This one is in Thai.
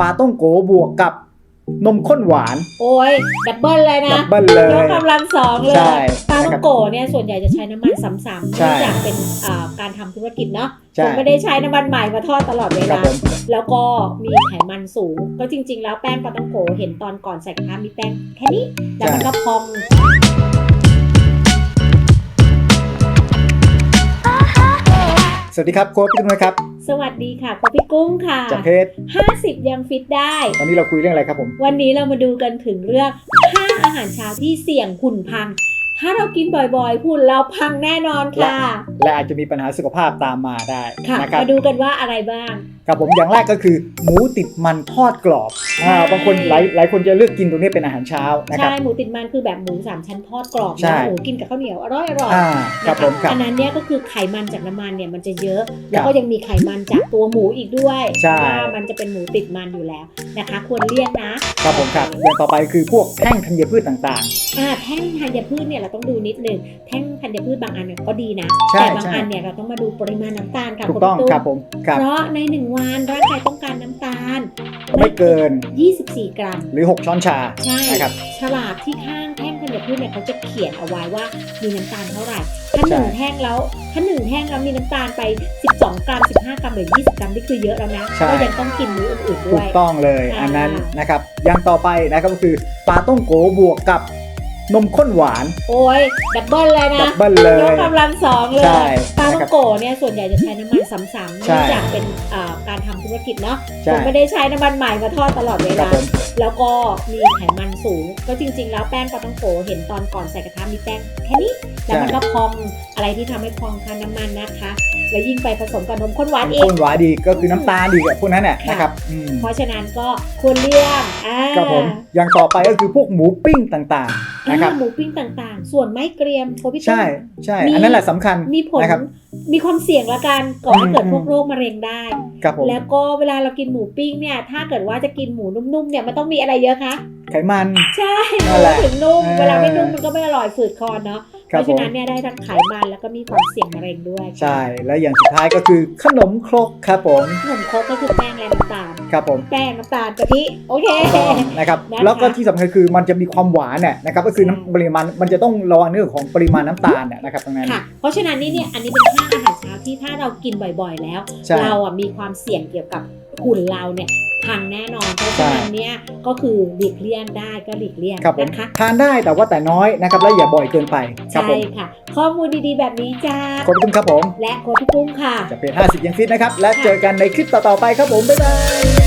ปลาต้องโกบวกกับนมข้นหวาน โอ้ยดับเบิลเลยนะดับเบิลเลยยกกำลังสองเลยใช่ปลานะต้อครังบโกะเนี่ยส่วนใหญ่จะใช้น้ำมันซ้ำๆใช่เนื่องจากเป็นอ่าการทำธุรกิจเนาะใช่คงไม่ได้ใช้น้ำมันใหม่มาทอดตลอดเวครับลาผมแล้วก็มีไขมันสูง ก็จริง ๆ แล้วแป้งปลาต้องโกะเห็นตอนก่อนใส่กระทะมีแป้งแค่นี้แล้วมันก็พอง สวัสดีครับโค้ชพี่ตุ้มนะครับ สวัสดีค่ะคุณพี่กุ้งค่ะจากเพจ50 ยังฟิตได้ วันนี้เราคุยเรื่องอะไรครับผม วันนี้เรามาดูกันถึงเรื่อง 5 อาหารเช้าที่เสี่ยงหุ่นพัง ถ้าเรากินบ่อยๆหุ่นเราพังแน่นอนค่ะ และอาจจะมีปัญหาสุขภาพตามมาได้ค่ะนะครับมาดูกันว่าอะไรบ้าง ครับผมอย่างแรกก็คือ หมูติดมันทอดกรอบอ่าใช่บางคนหลายหลายคนจะเลือกกินตรงนี้เป็นอาหารเช้านะครับ ใช่ หมูติดมันคือแบบหมูสามชั้นทอดกรอบใช่ นะโอ้โหกินกับข้าวเหนียวอร่อยอร่อยอ่าครับผมครับ อันนั้นเนี่ยก็คือไขมันจากน้ำมันเนี่ยมันจะเยอะ แล้วก็ยังมีไขมันจากตัวหมูอีกด้วยใช่ ว่ามันจะเป็นหมูติดมันอยู่แล้วนะคะ ควรเลี่ยงนะครับผมครับอย่างต่อไปคือพวกแท่งธัญพืชต่าง อ่าแท่งธัญพืชเนี่ยเราต้องดูนิดนึงแท่งธัญพืชบางอันเนี่ยก็ดีนะใช่แต่บางใช่ อันเนี่ยเราต้องมาดูปริมาณน้ำตาลค่ะๆ ถูกต้องณพี่ครับผมครับ เพราะในหนึ่งวันร่างกายต้องการน้ำตาลไม่เกิน24 กรัม หรือ 6 ช้อนชาใช่นะครับฉลากที่ข้างแท่งธัญพืชเนี่ยเขาจะเขียนเอาไว้ว่ามีน้ำตาลเท่าไหร่ ถ้าหนึ่งใช่แท่งแล้วถ้าหนึ่งแท่งแล้วมีน้ำตาลไป 12 กรัม 15 กรัมหรือ 20 กรัมนี่คือเยอะแล้วนะใช่ก็ยังต้องกินมื้ออื่นๆถูด้วกยต้องเลยอ่าอันนั้นนะครับอย่างต่อไปนะครับก็คือปลาต้องโกบวกกับ นมข้นหวาน โอ้ยดับเบิลเลยดันะบเบิลเลยยกกำลังสองเลยใช่ปลานะต้อครังบโกะเนี่ยส่วนใหญ่จะใช้น้ำมันซ้ำๆใช่เนื่องจากเป็นอ่าการทำธุรกิจเนาะใช่คงไม่ได้ใช้น้ำมันใหม่มาทอดตลอดเวครับลาผมแล้วก็มีไขมัน สูงก็จริง ๆ แล้วแป้งปลาต้องโกะเห็นตอนก่อนใส่กระทะมีแป้งแค่นี้แล้วมันก็พองอะไรที่ทำให้พองคือน้ำมันนะคะ แล้วยิ่งไปผสมกับนมข้นหวานอีกข้นหวานดีก็คือน้ำตาลดีกับพวกนั้นน่ะค่ะนะครับอืมเพราะฉะนั้นก็ควรเลี่ยงอ่าครับผมอย่างต่อไปก็คือพวกหมูปิ้งต่างๆนะครับอ่าหมูปิ้งต่างๆ ส่วนไม้เกรียมโคพี่ตุ้มใช่ใช่มีอันนั้นแหละสำคัญมีผลนะครับมีความเสี่ยงละกันก่อให้เกิดอืมพวกโรคมะเร็งได้ครับผมแล้วก็เวลาเรากินหมูปิ้งเนี่ยถ้าเกิดว่าจะกินหมูนุ่มๆเนี่ยมันต้องมีอะไรเยอะคะ ไขมัน ใช่นั่นแหละถึงนุ่มเออเวลาไม่นุ่มมันก็ไม่อร่อยฝืดคอเนาะคเพรับราะผฉะมนั้นเนี่ยได้ทั้งไขมันแล้วก็มีความเสี่ยงมะเร็งด้วยใช่ และอย่างสุดท้ายก็คือขนมครกครับผมขนมครกก็คือแป้งและน้ำตาล ครับผม แป้งน้ำตาลกะทิโอเค นะครับนะคะแล้วก็ที่สำคัญคือมันจะมีความหวานเนี่ยนะครับก็คือน้ำปริมาณมันจะต้องระวังเรื่องของปริมาณน้ำตาลเนี่ยนะครับตรงนั้น ค่ะ เพราะฉะนั้นนี่เนี่ยอันนี้เป็นห้าอาหารเช้าที่ถ้าเรากินบ่อยๆแล้ว ใช่ เราอะมีความเสี่ยงเกี่ยวกับหุ่นเราเนี่ย พังแน่นอนเพราะฉะนั้นเนี่ยก็คือหลีกเลี่ยงได้ก็หลีกเลี่ยงครับผมนะคะทานได้แต่ว่าแต่น้อยนะครับและอย่าบ่อยเกินไปครับใช่ผมค่ะ ข้อมูลดีๆแบบนี้จ้าขอบคุณครับผม และโค้ชพี่ปุ้มค่ะ จะเป็น 50 ยังฟิตนะครับ และเจอกันในคลิปต่อๆไปครับผม บ๊ายบาย